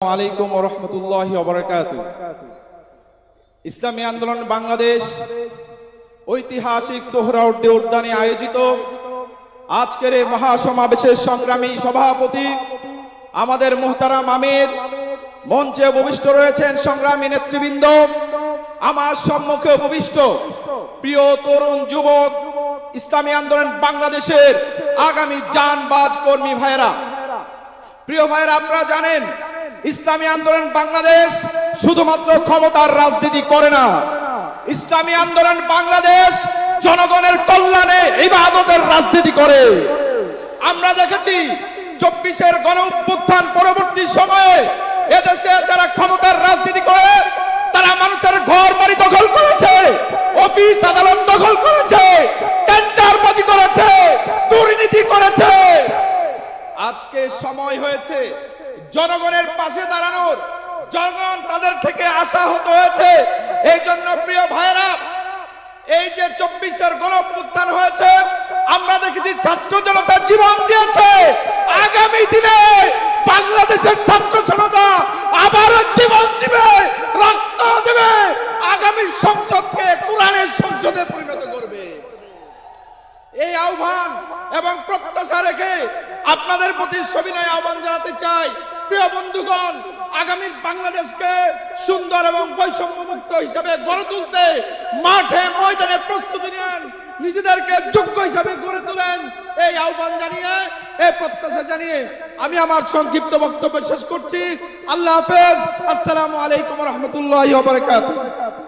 আলাইকুম রহমতুল্লাহ ইসলামী আন্দোলন বাংলাদেশ ঐতিহাসিক সোহরাউদ্দি উদ্যানে আয়োজিত। আজকের এই মহাসমাবেশের সংগ্রামী সভাপতি আমাদের মোহতারাম আমির। মঞ্চে উপবিষ্ট রয়েছেন সংগ্রামী নেতৃবৃন্দ। আমার সম্মুখে উপবিষ্ট প্রিয় তরুণ যুবক, ইসলামী আন্দোলন বাংলাদেশের আগামী জানবাজ কর্মী ভাইরা প্রিয় ভাইরা আপনারা জানেন ইসলামী আন্দোলন বাংলাদেশ শুধুমাত্র ক্ষমতার রাজনীতি করে না। ইসলামী আন্দোলন বাংলাদেশ জনগণের কল্যাণে ইবাদতের রাজনীতি করে। আমরা দেখেছি চব্বিশের গণ পরবর্তী সময়ে এদেশে যারা ক্ষমতার রাজনীতি সময় হয়েছে। জনগণের পাশে দাঁড়ানোর। জনগণ তাদের থেকে আশা হতে হয়েছে। এই জন্য প্রিয় ভাইরা এই যে চব্বিশের উত্থান হয়েছে, আমরা দেখেছি ছাত্র জনতা জীবন দিয়েছে। আগামী দিনে বাংলাদেশের ছাত্র জনতা আবারও জীবন দিবে, রক্ত দেবে, আগামী সংসদকে কোরআনের সংসদে পরিণত করবে। এই আহ্বান এবং প্রত্যাশা আপনাদের প্রতি সবিনয় আহ্বান জানাতে চাই। প্রিয় বন্ধুগণ আগামী বাংলাদেশকে সুন্দর এবং বৈষম্য মুক্ত হিসাবে গড়ে তুলতে মাঠে ময়দানে প্রস্তুতি নেন। নিজেদেরকে যোগ্য হিসাবে গড়ে তোলেন। এই আহ্বান জানিয়ে, এই প্রত্যাশা জানিয়ে আমি আমার সংক্ষিপ্ত বক্তব্য শেষ করছি। আল্লাহ হাফেজ। আসসালামু আলাইকুম রহমতুল্লাহ